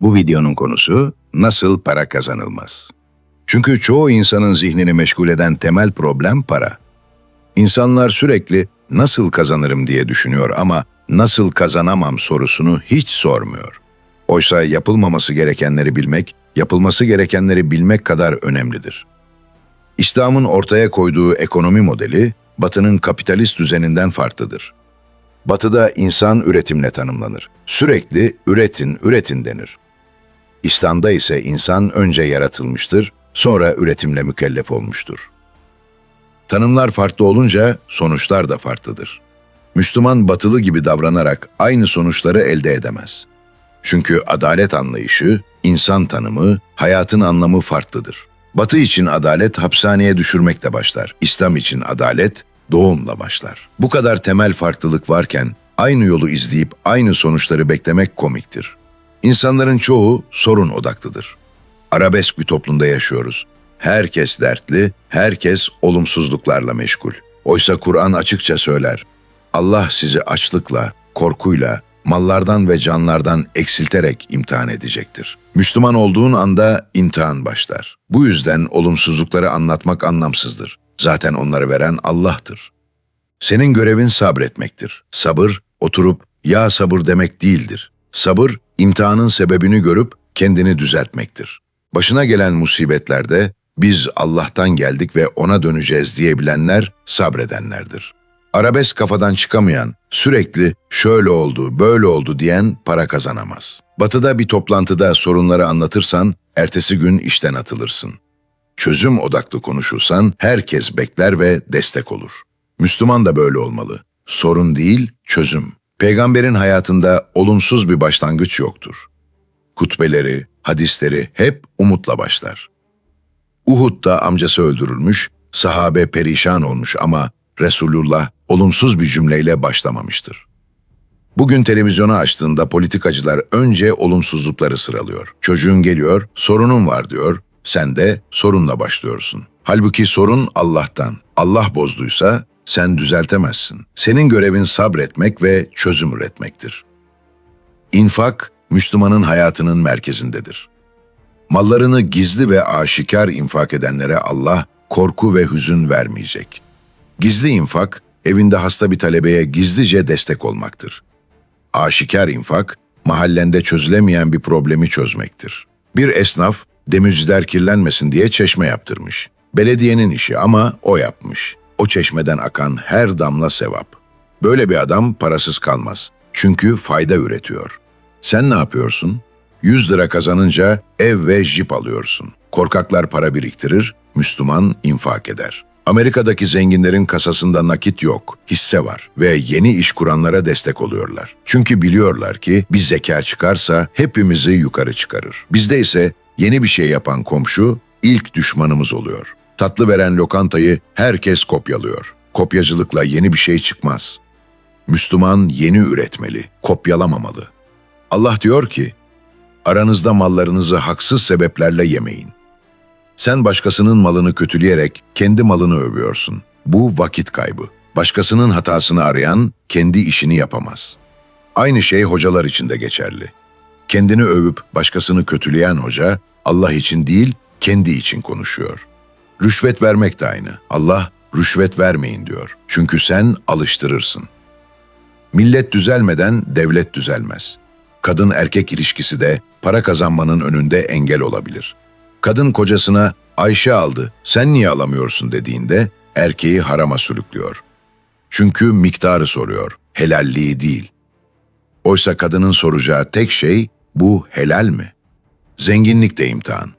Bu videonun konusu nasıl para kazanılmaz? Çünkü çoğu insanın zihnini meşgul eden temel problem para. İnsanlar sürekli nasıl kazanırım diye düşünüyor ama nasıl kazanamam sorusunu hiç sormuyor. Oysa yapılmaması gerekenleri bilmek, yapılması gerekenleri bilmek kadar önemlidir. İslam'ın ortaya koyduğu ekonomi modeli, Batı'nın kapitalist düzeninden farklıdır. Batı'da insan üretimle tanımlanır. Sürekli üretin, üretin denir. İslam'da ise insan önce yaratılmıştır, sonra üretimle mükellef olmuştur. Tanımlar farklı olunca sonuçlar da farklıdır. Müslüman batılı gibi davranarak aynı sonuçları elde edemez. Çünkü adalet anlayışı, insan tanımı, hayatın anlamı farklıdır. Batı için adalet hapishaneye düşürmekle başlar. İslam için adalet doğumla başlar. Bu kadar temel farklılık varken aynı yolu izleyip aynı sonuçları beklemek komiktir. İnsanların çoğu sorun odaklıdır. Arabesk bir toplumda yaşıyoruz. Herkes dertli, herkes olumsuzluklarla meşgul. Oysa Kur'an açıkça söyler. Allah sizi açlıkla, korkuyla, mallardan ve canlardan eksilterek imtihan edecektir. Müslüman olduğun anda imtihan başlar. Bu yüzden olumsuzlukları anlatmak anlamsızdır. Zaten onları veren Allah'tır. Senin görevin sabretmektir. Sabır, oturup ya sabır demek değildir. Sabır, imtihanın sebebini görüp kendini düzeltmektir. Başına gelen musibetlerde biz Allah'tan geldik ve ona döneceğiz diyebilenler sabredenlerdir. Arabesk kafadan çıkamayan, sürekli şöyle oldu, böyle oldu diyen para kazanamaz. Batı'da bir toplantıda sorunları anlatırsan, ertesi gün işten atılırsın. Çözüm odaklı konuşursan herkes bekler ve destek olur. Müslüman da böyle olmalı. Sorun değil, çözüm. Peygamberin hayatında olumsuz bir başlangıç yoktur. Kutbeleri, hadisleri hep umutla başlar. Uhud'da amcası öldürülmüş, sahabe perişan olmuş ama Resulullah olumsuz bir cümleyle başlamamıştır. Bugün televizyonu açtığında politikacılar önce olumsuzlukları sıralıyor. Çocuğun geliyor, sorunun var diyor, sen de sorunla başlıyorsun. Halbuki sorun Allah'tan. Allah bozduysa sen düzeltemezsin. Senin görevin sabretmek ve çözüm üretmektir. İnfak, Müslümanın hayatının merkezindedir. Mallarını gizli ve aşikar infak edenlere Allah korku ve hüzün vermeyecek. Gizli infak, evinde hasta bir talebeye gizlice destek olmaktır. Aşikar infak, mahallende çözülemeyen bir problemi çözmektir. Bir esnaf, demirciler kirlenmesin diye çeşme yaptırmış. Belediyenin işi ama o yapmış. O çeşmeden akan her damla sevap. Böyle bir adam parasız kalmaz. Çünkü fayda üretiyor. Sen ne yapıyorsun? 100 lira kazanınca ev ve jip alıyorsun. Korkaklar para biriktirir, Müslüman infak eder. Amerika'daki zenginlerin kasasında nakit yok, hisse var ve yeni iş kuranlara destek oluyorlar. Çünkü biliyorlar ki bir zeka çıkarsa hepimizi yukarı çıkarır. Bizde ise yeni bir şey yapan komşu ilk düşmanımız oluyor. Tatlı veren lokantayı herkes kopyalıyor. Kopyacılıkla yeni bir şey çıkmaz. Müslüman yeni üretmeli, kopyalamamalı. Allah diyor ki, aranızda mallarınızı haksız sebeplerle yemeyin. Sen başkasının malını kötüleyerek kendi malını övüyorsun. Bu vakit kaybı. Başkasının hatasını arayan kendi işini yapamaz. Aynı şey hocalar için de geçerli. Kendini övüp başkasını kötüleyen hoca Allah için değil, kendi için konuşuyor. Rüşvet vermek de aynı. Allah rüşvet vermeyin diyor. Çünkü sen alıştırırsın. Millet düzelmeden devlet düzelmez. Kadın erkek ilişkisi de para kazanmanın önünde engel olabilir. Kadın kocasına Ayşe aldı, sen niye alamıyorsun dediğinde erkeği harama sürüklüyor. Çünkü miktarı soruyor, helalliği değil. Oysa kadının soracağı tek şey bu helal mi? Zenginlik de imtihan.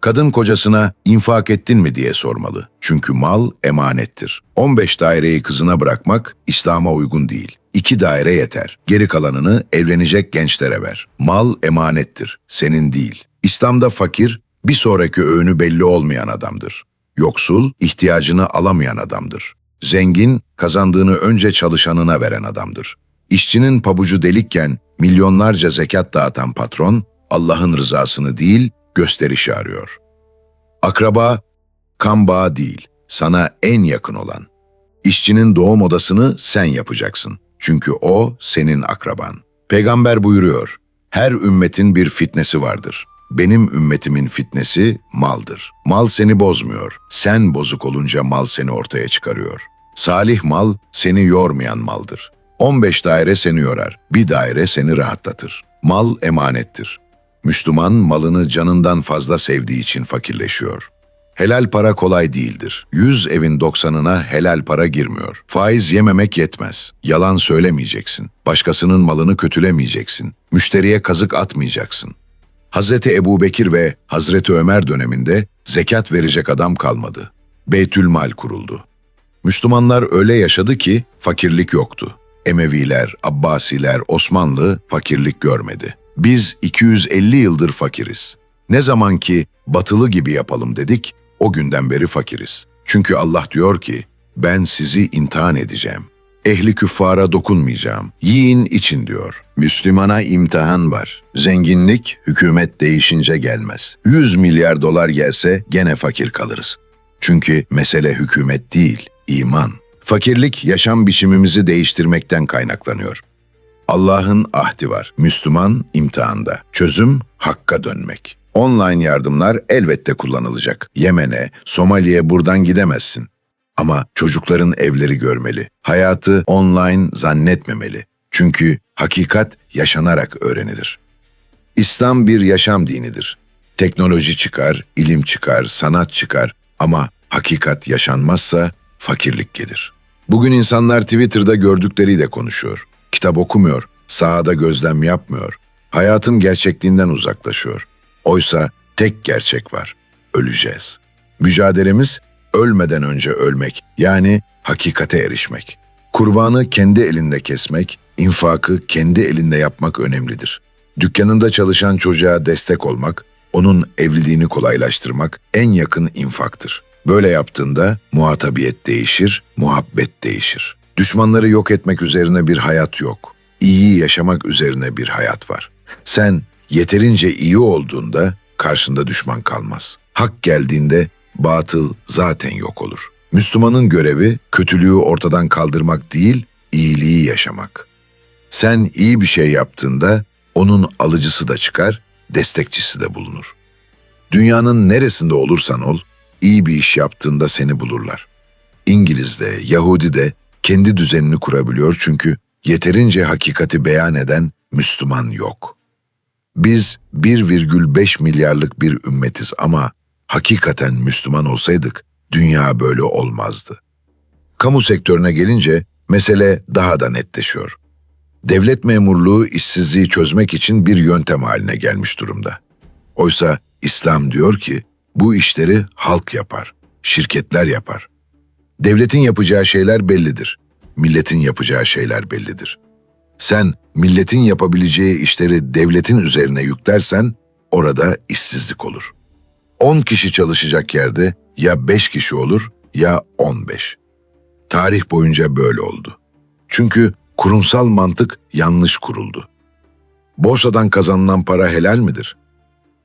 Kadın kocasına infak ettin mi diye sormalı. Çünkü mal emanettir. 15 daireyi kızına bırakmak İslam'a uygun değil. İki daire yeter. Geri kalanını evlenecek gençlere ver. Mal emanettir, senin değil. İslam'da fakir bir sonraki öğünü belli olmayan adamdır. Yoksul, ihtiyacını alamayan adamdır. Zengin, kazandığını önce çalışanına veren adamdır. İşçinin pabucu delikken milyonlarca zekat dağıtan patron, Allah'ın rızasını değil, gösterişi arıyor. Akraba, kan bağı değil, sana en yakın olan. İşçinin doğum odasını sen yapacaksın. Çünkü o senin akraban. Peygamber buyuruyor, Her ümmetin bir fitnesi vardır. Benim ümmetimin fitnesi maldır. Mal seni bozmuyor. Sen bozuk olunca mal seni ortaya çıkarıyor. Salih mal seni yormayan maldır. 15 daire seni yorar, bir daire seni rahatlatır. Mal emanettir. Müslüman malını canından fazla sevdiği için fakirleşiyor. Helal para kolay değildir. Yüz evin doksanına helal para girmiyor. Faiz yememek yetmez. Yalan söylemeyeceksin. Başkasının malını kötülemeyeceksin. Müşteriye kazık atmayacaksın. Hazreti Ebu Bekir ve Hazreti Ömer döneminde zekat verecek adam kalmadı. Beytülmal kuruldu. Müslümanlar öyle yaşadı ki fakirlik yoktu. Emeviler, Abbasiler, Osmanlı fakirlik görmedi. Biz 250 yıldır fakiriz. Ne zaman ki batılı gibi yapalım dedik, o günden beri fakiriz. Çünkü Allah diyor ki, ben sizi imtihan edeceğim. Ehli küffara dokunmayacağım. Yiyin için diyor. Müslümana imtihan var. Zenginlik hükümet değişince gelmez. 100 milyar dolar gelse gene fakir kalırız. Çünkü mesele hükümet değil, iman. Fakirlik yaşam biçimimizi değiştirmekten kaynaklanıyor. Allah'ın ahdi var. Müslüman imtihanda. Çözüm hakka dönmek. Online yardımlar elbette kullanılacak. Yemen'e, Somali'ye buradan gidemezsin. Ama çocukların evleri görmeli. Hayatı online zannetmemeli. Çünkü hakikat yaşanarak öğrenilir. İslam bir yaşam dinidir. Teknoloji çıkar, ilim çıkar, sanat çıkar ama hakikat yaşanmazsa fakirlik gelir. Bugün insanlar Twitter'da gördükleriyle konuşuyor. Kitap okumuyor, sahada gözlem yapmıyor. Hayatın gerçekliğinden uzaklaşıyor. Oysa tek gerçek var. Öleceğiz. Mücadelemiz ölmeden önce ölmek, yani hakikate erişmek. Kurbanı kendi elinde kesmek, infakı kendi elinde yapmak önemlidir. Dükkanında çalışan çocuğa destek olmak, onun evliliğini kolaylaştırmak en yakın infaktır. Böyle yaptığında muhatabiyet değişir, muhabbet değişir. Düşmanları yok etmek üzerine bir hayat yok. İyi yaşamak üzerine bir hayat var. Sen yeterince iyi olduğunda karşında düşman kalmaz. Hak geldiğinde batıl zaten yok olur. Müslümanın görevi kötülüğü ortadan kaldırmak değil, iyiliği yaşamak. Sen iyi bir şey yaptığında onun alıcısı da çıkar, destekçisi de bulunur. Dünyanın neresinde olursan ol, iyi bir iş yaptığında seni bulurlar. İngiliz de, Yahudi de kendi düzenini kurabiliyor çünkü yeterince hakikati beyan eden Müslüman yok. Biz 1,5 milyarlık bir ümmetiz ama hakikaten Müslüman olsaydık dünya böyle olmazdı. Kamu sektörüne gelince mesele daha da netleşiyor. Devlet memurluğu işsizliği çözmek için bir yöntem haline gelmiş durumda. Oysa İslam diyor ki bu işleri halk yapar, şirketler yapar. Devletin yapacağı şeyler bellidir. Milletin yapacağı şeyler bellidir. Sen milletin yapabileceği işleri devletin üzerine yüklersen orada işsizlik olur. 10 kişi çalışacak yerde ya 5 kişi olur ya 15. Tarih boyunca böyle oldu. Çünkü kurumsal mantık yanlış kuruldu. Borsadan kazanılan para helal midir?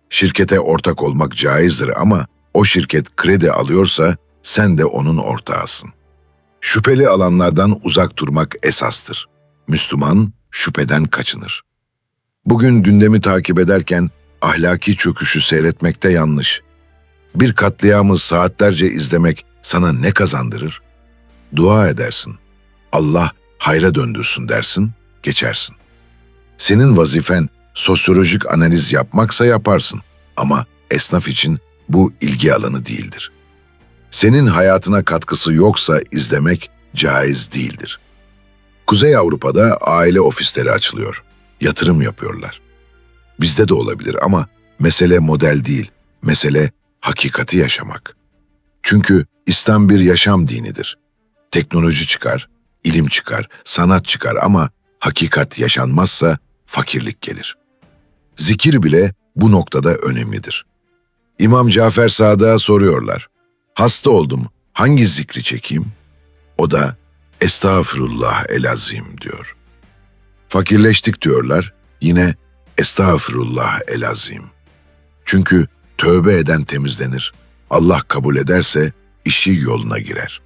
Şirkete ortak olmak caizdir ama o şirket kredi alıyorsa sen de onun ortağısın. Şüpheli alanlardan uzak durmak esastır. Müslüman şüpheden kaçınır. Bugün gündemi takip ederken ahlaki çöküşü seyretmekte yanlış. Bir katliamı saatlerce izlemek sana ne kazandırır? Dua edersin. Allah hayra döndürsün dersin, geçersin. Senin vazifen sosyolojik analiz yapmaksa yaparsın ama esnaf için bu ilgi alanı değildir. Senin hayatına katkısı yoksa izlemek caiz değildir. Kuzey Avrupa'da aile ofisleri açılıyor. Yatırım yapıyorlar. Bizde de olabilir ama mesele model değil, mesele hakikati yaşamak. Çünkü İslam bir yaşam dinidir. Teknoloji çıkar, ilim çıkar, sanat çıkar ama hakikat yaşanmazsa fakirlik gelir. Zikir bile bu noktada önemlidir. İmam Cafer Sadık'a soruyorlar. Hasta oldum, hangi zikri çekeyim? O da Estağfurullah elazim diyor. Fakirleştik diyorlar, yine Estağfurullah elazim. Çünkü tövbe eden temizlenir. Allah kabul ederse işi yoluna girer.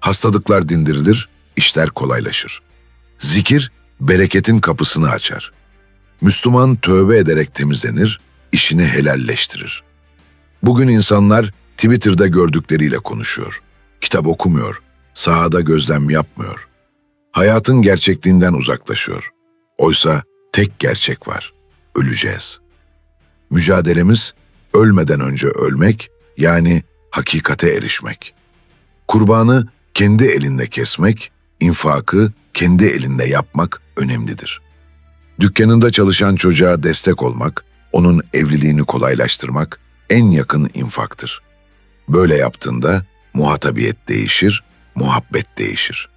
Hastalıklar dindirilir, işler kolaylaşır. Zikir bereketin kapısını açar. Müslüman tövbe ederek temizlenir, işini helalleştirir. Bugün insanlar Twitter'da gördükleriyle konuşuyor. Kitap okumuyor, sahada gözlem yapmıyor. Hayatın gerçekliğinden uzaklaşıyor. Oysa tek gerçek var. Öleceğiz. Mücadelemiz ölmeden önce ölmek yani hakikate erişmek. Kurbanı kendi elinde kesmek, infakı kendi elinde yapmak önemlidir. Dükkanında çalışan çocuğa destek olmak, onun evliliğini kolaylaştırmak en yakın infaktır. Böyle yaptığında muhatabiyet değişir, muhabbet değişir.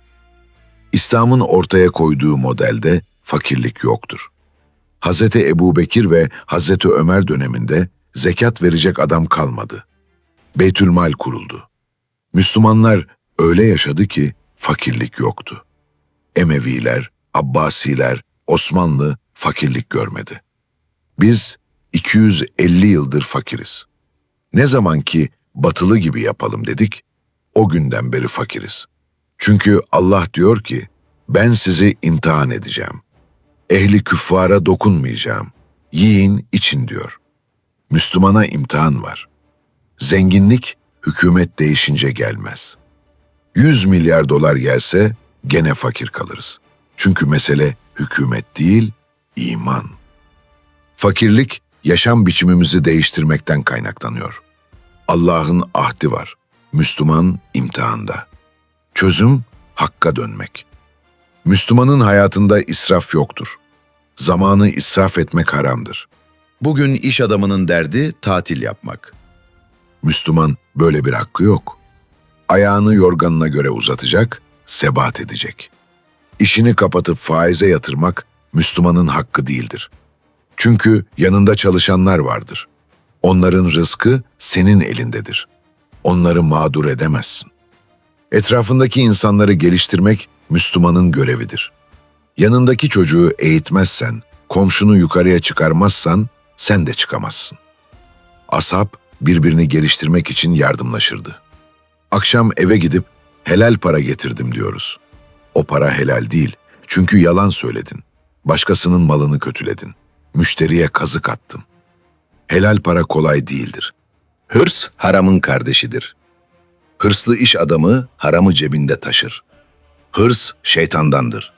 İslam'ın ortaya koyduğu modelde fakirlik yoktur. Hz. Ebu Bekir ve Hz. Ömer döneminde zekat verecek adam kalmadı. Beytülmal kuruldu. Müslümanlar öyle yaşadı ki fakirlik yoktu. Emeviler, Abbasiler, Osmanlı fakirlik görmedi. Biz 250 yıldır fakiriz. Ne zaman ki batılı gibi yapalım dedik, o günden beri fakiriz. Çünkü Allah diyor ki, ben sizi imtihan edeceğim. Ehli küffara dokunmayacağım. Yiyin, için diyor. Müslümana imtihan var. Zenginlik hükümet değişince gelmez. 100 milyar dolar gelse gene fakir kalırız. Çünkü mesele hükümet değil, iman. Fakirlik yaşam biçimimizi değiştirmekten kaynaklanıyor. Allah'ın ahdi var. Müslüman imtihanda. Çözüm hakka dönmek. Müslümanın hayatında israf yoktur. Zamanı israf etmek haramdır. Bugün iş adamının derdi tatil yapmak. Müslüman böyle bir hakkı yok. Ayağını yorganına göre uzatacak, sebat edecek. İşini kapatıp faize yatırmak Müslümanın hakkı değildir. Çünkü yanında çalışanlar vardır. Onların rızkı senin elindedir. Onları mağdur edemezsin. Etrafındaki insanları geliştirmek Müslümanın görevidir. Yanındaki çocuğu eğitmezsen, komşunu yukarıya çıkarmazsan sen de çıkamazsın. Ashab birbirini geliştirmek için yardımlaşırdı. Akşam eve gidip helal para getirdim diyoruz. O para helal değil. Çünkü yalan söyledin. Başkasının malını kötüledin. Müşteriye kazık attın. Helal para kolay değildir. Hırs haramın kardeşidir. Hırslı iş adamı haramı cebinde taşır. Hırs şeytandandır.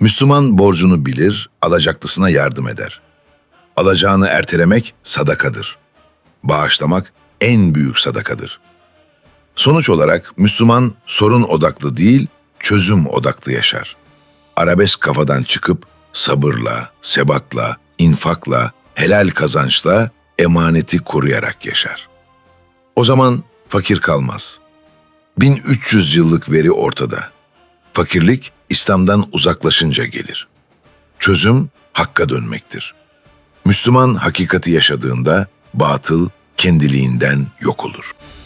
Müslüman borcunu bilir, alacaklısına yardım eder. Alacağını ertelemek sadakadır. Bağışlamak en büyük sadakadır. Sonuç olarak Müslüman sorun odaklı değil, çözüm odaklı yaşar. Arabesk kafadan çıkıp sabırla, sebatla, infakla, helal kazançla emaneti koruyarak yaşar. O zaman fakir kalmaz. 1300 yıllık veri ortada. Fakirlik İslam'dan uzaklaşınca gelir. Çözüm hakka dönmektir. Müslüman hakikati yaşadığında batıl kendiliğinden yok olur.''